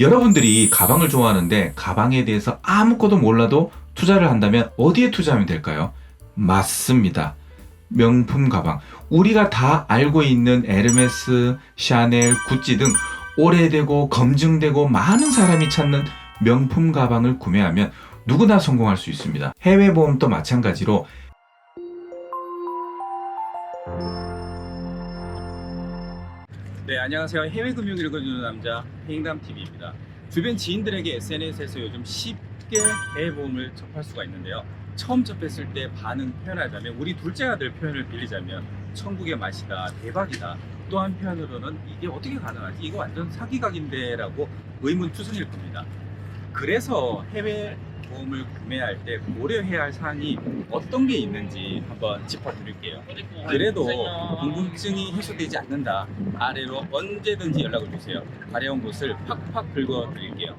여러분들이 가방을 좋아하는데 가방에 대해서 아무것도 몰라도 투자를 한다면 어디에 투자하면 될까요? 맞습니다. 명품 가방. 우리가 다 알고 있는 에르메스, 샤넬, 구찌 등 오래되고 검증되고 많은 사람이 찾는 명품 가방을 구매하면 누구나 성공할 수 있습니다. 해외 보험도 마찬가지로 네, 안녕하세요. 해외 금융 읽어주는 남자 해인감 TV입니다. 주변 지인들에게 SNS에서 요즘 쉽게 해외 보험을 접할 수가 있는데요. 처음 접했을 때 반응 표현하자면 우리 둘째 아들 표현을 빌리자면 천국의 맛이다, 대박이다. 또 한편으로는 이게 어떻게 가능하지? 이거 완전 사기각인데라고 의문투성일 겁니다. 그래서 해외 보험을 구매할 때 고려해야 할 사항이 어떤 게 있는지 한번 짚어드릴게요. 그래도 궁금증이 해소되지 않는다. 아래로 언제든지 연락을 주세요. 가려운 곳을 팍팍 긁어드릴게요.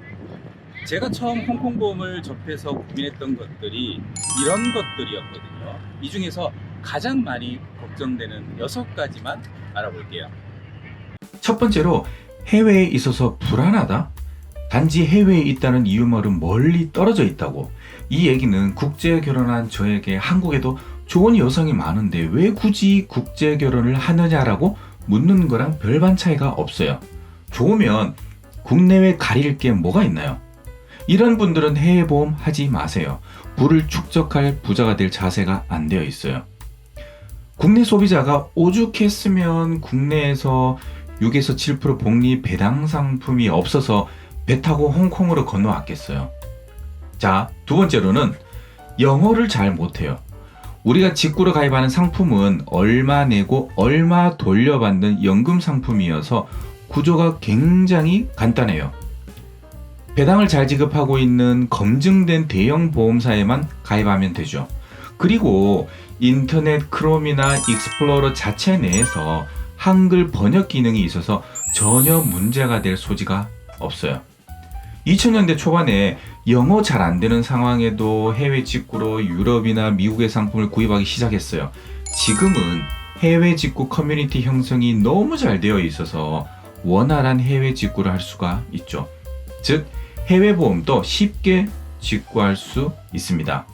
제가 처음 홍콩 보험을 접해서 고민했던 것들이 이런 것들이었거든요. 이 중에서 가장 많이 걱정되는 여섯 가지만 알아볼게요. 첫 번째로 해외에 있어서 불안하다? 단지 해외에 있다는 이유만은 멀리 떨어져 있다고. 이 얘기는 국제 결혼한 저에게 한국에도 좋은 여성이 많은데 왜 굳이 국제 결혼을 하느냐라고 묻는 거랑 별반 차이가 없어요. 좋으면 국내외 가릴 게 뭐가 있나요? 이런 분들은 해외 보험 하지 마세요. 부를 축적할 부자가 될 자세가 안 되어 있어요. 국내 소비자가 오죽했으면 국내에서 6에서 7% 복리 배당 상품이 없어서 배 타고 홍콩으로 건너왔겠어요. 자, 두 번째로는 영어를 잘 못해요. 우리가 직구로 가입하는 상품은 얼마 내고 얼마 돌려받는 연금 상품이어서 구조가 굉장히 간단해요. 배당을 잘 지급하고 있는 검증된 대형 보험사에만 가입하면 되죠. 그리고 인터넷 크롬이나 익스플로러 자체 내에서 한글 번역 기능이 있어서 전혀 문제가 될 소지가 없어요. 2000년대 초반에 영어 잘 안 되는 상황에도 해외 직구로 유럽이나 미국의 상품을 구입하기 시작했어요. 지금은 해외 직구 커뮤니티 형성이 너무 잘 되어 있어서 원활한 해외 직구를 할 수가 있죠. 즉, 해외 보험도 쉽게 직구할 수 있습니다.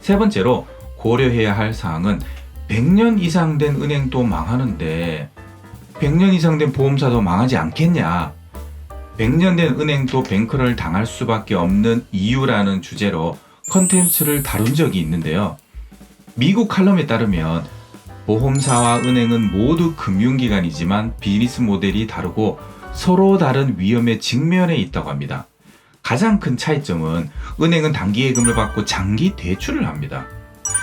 세 번째로 고려해야 할 사항은 100년 이상 된 은행도 망하는데 100년 이상 된 보험사도 망하지 않겠냐? 100년 된 은행도 뱅크를 당할 수밖에 없는 이유라는 주제로 컨텐츠를 다룬 적이 있는데요. 미국 칼럼에 따르면 보험사와 은행은 모두 금융기관이지만 비즈니스 모델이 다르고 서로 다른 위험에 직면해 있다고 합니다. 가장 큰 차이점은 은행은 단기 예금을 받고 장기 대출을 합니다.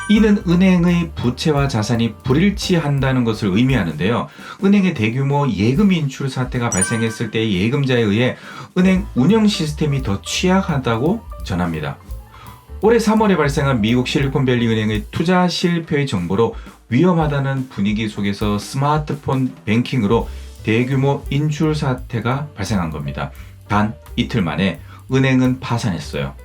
이는 은행의 부채와 자산이 불일치한다는 것을 의미하는데요. 은행의 대규모 예금 인출 사태가 발생했을 때 예금자에 의해 은행 운영 시스템이 더 취약하다고 전합니다. 올해 3월에 발생한 미국 실리콘밸리 은행의 투자 실패의 정보로 위험하다는 분위기 속에서 스마트폰 뱅킹으로 대규모 인출 사태가 발생한 겁니다. 단 이틀 만에 은행은 파산했어요.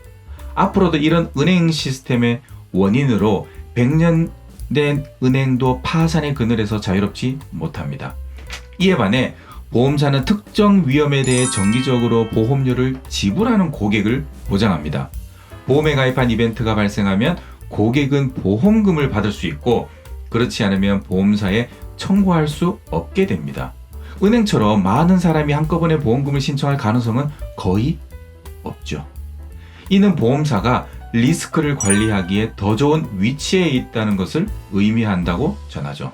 앞으로도 이런 은행 시스템의 원인으로 100년 된 은행도 파산의 그늘에서 자유롭지 못합니다. 이에 반해 보험사는 특정 위험에 대해 정기적으로 보험료를 지불하는 고객을 보장합니다. 보험에 가입한 이벤트가 발생하면 고객은 보험금을 받을 수 있고 그렇지 않으면 보험사에 청구할 수 없게 됩니다. 은행처럼 많은 사람이 한꺼번에 보험금을 신청할 가능성은 거의 없죠. 이는 보험사가 리스크를 관리하기에 더 좋은 위치에 있다는 것을 의미한다고 전하죠.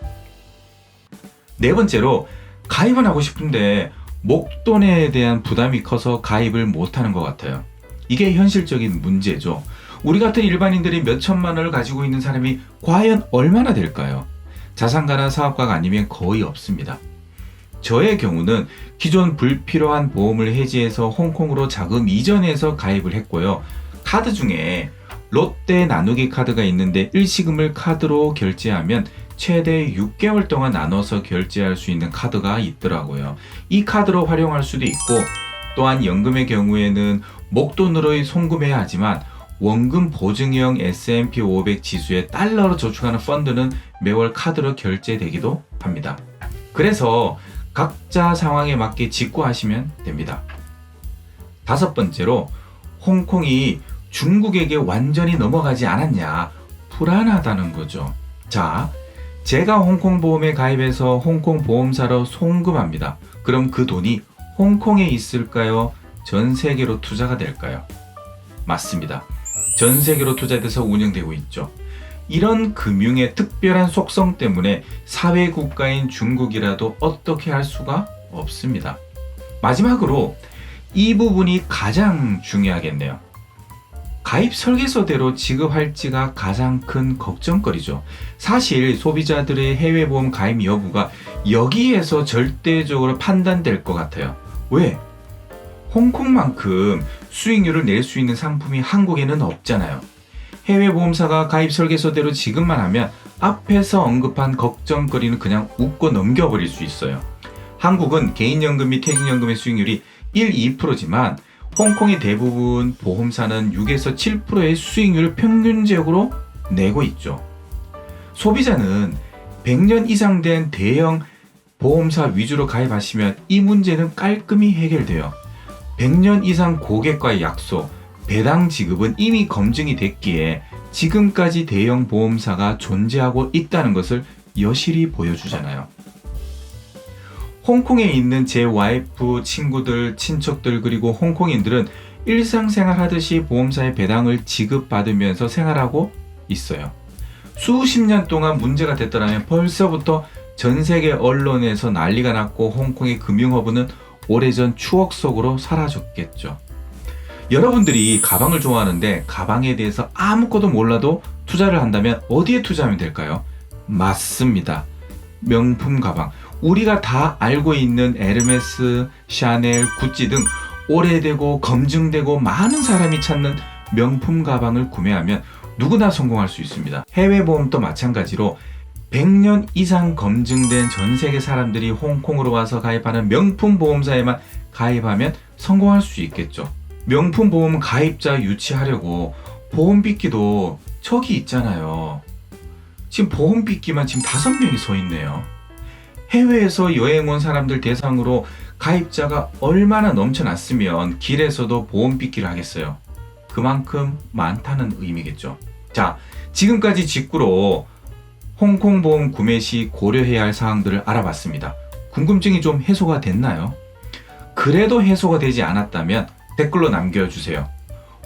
네 번째로 가입은 하고 싶은데 목돈에 대한 부담이 커서 가입을 못하는 것 같아요. 이게 현실적인 문제죠. 우리 같은 일반인들이 몇 천만 원을 가지고 있는 사람이 과연 얼마나 될까요? 자산가나 사업가가 아니면 거의 없습니다. 저의 경우는 기존 불필요한 보험을 해지해서 홍콩으로 자금 이전해서 가입을 했고요. 카드 중에 롯데 나누기 카드가 있는데 일시금을 카드로 결제하면 최대 6개월 동안 나눠서 결제할 수 있는 카드가 있더라고요. 이 카드로 활용할 수도 있고 또한 연금의 경우에는 목돈으로의 송금해야 하지만 원금 보증형 S&P 500 지수에 달러로 저축하는 펀드는 매월 카드로 결제되기도 합니다. 그래서 각자 상황에 맞게 직구하시면 됩니다. 다섯 번째로 홍콩이 중국에게 완전히 넘어가지 않았냐 불안하다는 거죠. 자, 제가 홍콩 보험에 가입해서 홍콩 보험사로 송금합니다. 그럼 그 돈이 홍콩에 있을까요? 전 세계로 투자가 될까요? 맞습니다. 전 세계로 투자돼서 운영되고 있죠. 이런 금융의 특별한 속성 때문에 사회 국가인 중국이라도 어떻게 할 수가 없습니다. 마지막으로 이 부분이 가장 중요하겠네요. 가입 설계서대로 지급할지가 가장 큰 걱정거리죠. 사실 소비자들의 해외 보험 가입 여부가 여기에서 절대적으로 판단될 것 같아요. 왜? 홍콩만큼 수익률을 낼 수 있는 상품이 한국에는 없잖아요. 해외 보험사가 가입 설계서대로 지급만 하면 앞에서 언급한 걱정거리는 그냥 웃고 넘겨버릴 수 있어요. 한국은 개인연금 및 퇴직연금의 수익률이 1, 2%지만 홍콩의 대부분 보험사는 6에서 7%의 수익률을 평균적으로 내고 있죠. 소비자는 100년 이상 된 대형 보험사 위주로 가입하시면 이 문제는 깔끔히 해결돼요. 100년 이상 고객과의 약속, 배당 지급은 이미 검증이 됐기에 지금까지 대형 보험사가 존재하고 있다는 것을 여실히 보여주잖아요. 홍콩에 있는 제 와이프, 친구들, 친척들 그리고 홍콩인들은 일상생활 하듯이 보험사의 배당을 지급받으면서 생활하고 있어요. 수십 년 동안 문제가 됐더라면 벌써부터 전 세계 언론에서 난리가 났고 홍콩의 금융허브는 오래전 추억 속으로 사라졌겠죠. 여러분들이 가방을 좋아하는데 가방에 대해서 아무것도 몰라도 투자를 한다면 어디에 투자하면 될까요? 맞습니다. 명품 가방. 우리가 다 알고 있는 에르메스, 샤넬, 구찌 등 오래되고 검증되고 많은 사람이 찾는 명품 가방을 구매하면 누구나 성공할 수 있습니다. 해외 보험도 마찬가지로 100년 이상 검증된 전 세계 사람들이 홍콩으로 와서 가입하는 명품 보험사에만 가입하면 성공할 수 있겠죠. 명품 보험 가입자 유치하려고 보험 빚기도 저기 있잖아요. 지금 보험 빚기만 지금 다섯 명이 서 있네요. 해외에서 여행 온 사람들 대상으로 가입자가 얼마나 넘쳐났으면 길에서도 보험 빚기를 하겠어요. 그만큼 많다는 의미겠죠. 자, 지금까지 직구로 홍콩 보험 구매 시 고려해야 할 사항들을 알아봤습니다. 궁금증이 좀 해소가 됐나요? 그래도 해소가 되지 않았다면 댓글로 남겨주세요.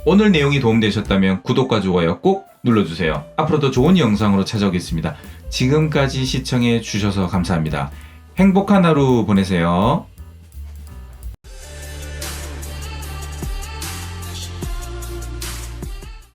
오늘 내용이 도움되셨다면 구독과 좋아요 꼭 눌러주세요. 앞으로도 좋은 영상으로 찾아오겠습니다. 지금까지 시청해 주셔서 감사합니다. 행복한 하루 보내세요.